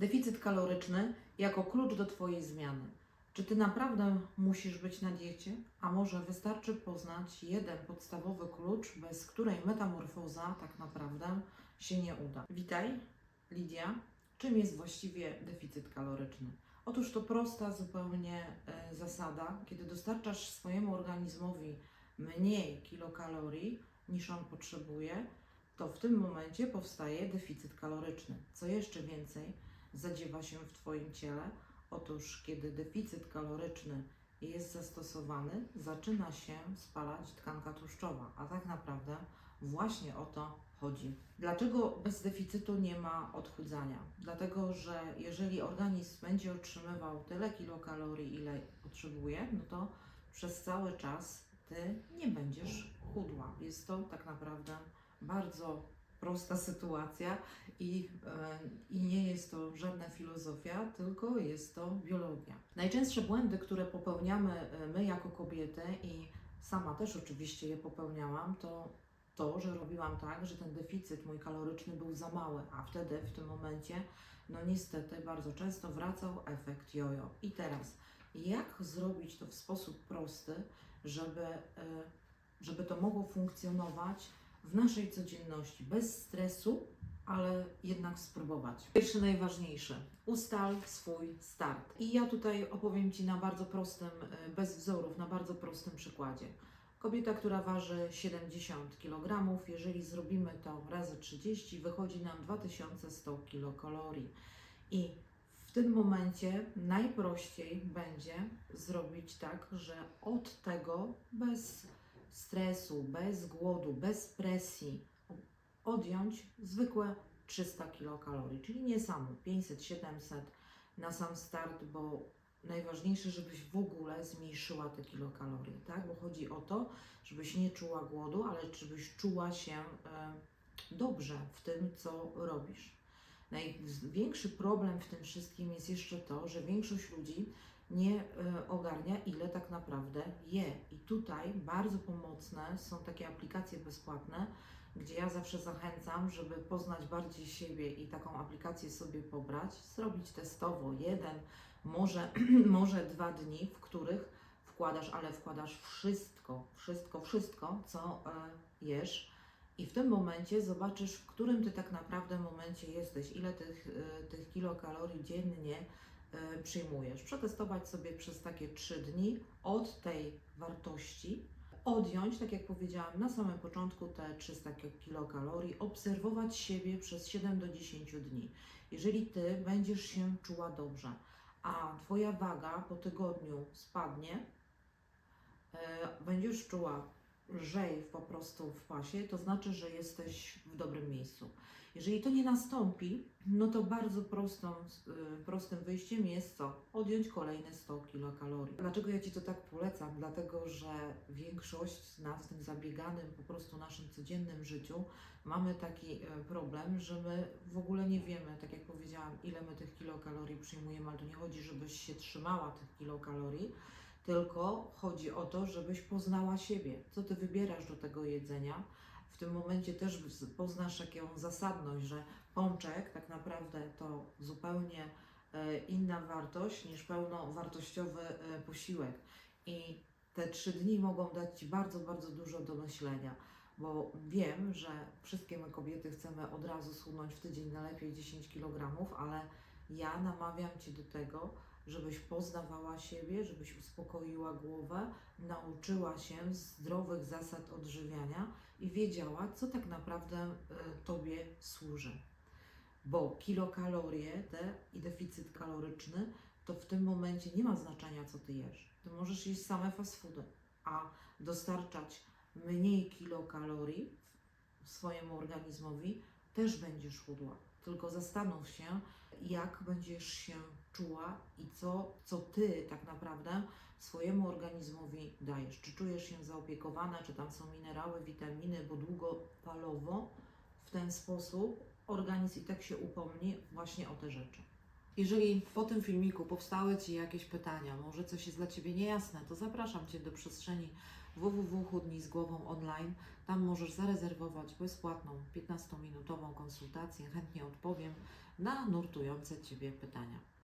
Deficyt kaloryczny jako klucz do Twojej zmiany. Czy Ty naprawdę musisz być na diecie? A może wystarczy poznać jeden podstawowy klucz, bez której metamorfoza tak naprawdę się nie uda? Witaj, Lidia. Czym jest właściwie deficyt kaloryczny? Otóż to prosta zupełnie e, zasada, kiedy dostarczasz swojemu organizmowi mniej kilokalorii niż on potrzebuje, to w tym momencie powstaje deficyt kaloryczny. Co jeszcze więcej, zadziewa się w Twoim ciele. Otóż, kiedy deficyt kaloryczny jest zastosowany, zaczyna się spalać tkanka tłuszczowa, a tak naprawdę właśnie o to chodzi. Dlaczego bez deficytu nie ma odchudzania? Dlatego, że jeżeli organizm będzie otrzymywał tyle kilokalorii, ile potrzebuje, no to przez cały czas Ty nie będziesz chudła. Jest to tak naprawdę bardzo prosta sytuacja i, e, i nie jest to żadna filozofia, tylko jest to biologia. Najczęstsze błędy, które popełniamy e, my jako kobiety i sama też oczywiście je popełniałam, to to, że robiłam tak, że ten deficyt mój kaloryczny był za mały, a wtedy w tym momencie, no niestety bardzo często wracał efekt jojo. I teraz, jak zrobić to w sposób prosty, żeby, e, żeby to mogło funkcjonować w naszej codzienności, bez stresu, ale jednak spróbować. Pierwszy najważniejszy, ustal swój start. I ja tutaj opowiem Ci na bardzo prostym, e, bez wzorów, na bardzo prostym przykładzie. Kobieta, która waży 70 kg, jeżeli zrobimy to razy 30, wychodzi nam 2100 kilokalorii. I w tym momencie najprościej będzie zrobić tak, że od tego bez stresu, bez głodu, bez presji odjąć zwykłe 300 kilokalorii, czyli nie samo 500-700 na sam start, bo najważniejsze, żebyś w ogóle zmniejszyła te kilokalorie, tak? Bo chodzi o to, żebyś nie czuła głodu, ale żebyś czuła się e, dobrze w tym, co robisz. Największy problem w tym wszystkim jest jeszcze to, że większość ludzi nie e, ogarnia, ile tak naprawdę je. Tutaj bardzo pomocne są takie aplikacje bezpłatne, gdzie ja zawsze zachęcam, żeby poznać bardziej siebie i taką aplikację sobie pobrać, zrobić testowo jeden, może, może dwa dni, w których wkładasz, ale wkładasz wszystko, wszystko, wszystko, co e, jesz. I w tym momencie zobaczysz, w którym ty tak naprawdę momencie jesteś, ile tych, e, tych kilokalorii dziennie przyjmujesz. Przetestować sobie przez takie 3 dni od tej wartości, odjąć, tak jak powiedziałam na samym początku, te 300 kilokalorii, obserwować siebie przez 7 do 10 dni. Jeżeli ty będziesz się czuła dobrze, a twoja waga po tygodniu spadnie, e, będziesz czuła lżej po prostu w pasie, to znaczy, że jesteś w dobrym miejscu. Jeżeli to nie nastąpi, no to bardzo prostą, y, prostym wyjściem jest co? Odjąć kolejne 100 kilokalorii. Dlaczego ja Ci to tak polecam? Dlatego, że większość z nas w tym zabieganym, po prostu naszym codziennym życiu mamy taki e, problem, że my w ogóle nie wiemy, tak jak powiedziałam, ile my tych kilokalorii przyjmujemy, ale to nie chodzi, żebyś się trzymała tych kilokalorii, tylko chodzi o to, żebyś poznała siebie, co ty wybierasz do tego jedzenia. W tym momencie też poznasz taką zasadność, że pączek tak naprawdę to zupełnie e, inna wartość niż pełnowartościowy e, posiłek. I te trzy dni mogą dać Ci bardzo, bardzo dużo do myślenia, bo wiem, że wszystkie my kobiety chcemy od razu schudnąć w tydzień najlepiej 10 kg, ale ja namawiam Cię do tego, żebyś poznawała siebie, żebyś uspokoiła głowę, nauczyła się zdrowych zasad odżywiania i wiedziała, co tak naprawdę e, Tobie służy. Bo kilokalorie te i deficyt kaloryczny to w tym momencie nie ma znaczenia, co Ty jesz. Ty możesz jeść same fast foody, a dostarczać mniej kilokalorii swojemu organizmowi też będziesz chudła. Tylko zastanów się, jak będziesz się czuła i co, co ty tak naprawdę swojemu organizmowi dajesz. Czy czujesz się zaopiekowana, czy tam są minerały, witaminy, bo długofalowo w ten sposób organizm i tak się upomni właśnie o te rzeczy. Jeżeli po tym filmiku powstały Ci jakieś pytania, może coś jest dla Ciebie niejasne, to zapraszam Cię do przestrzeni www Chudnij z Głową online. Tam możesz zarezerwować bezpłatną 15-minutową konsultację. Chętnie odpowiem na nurtujące Ciebie pytania.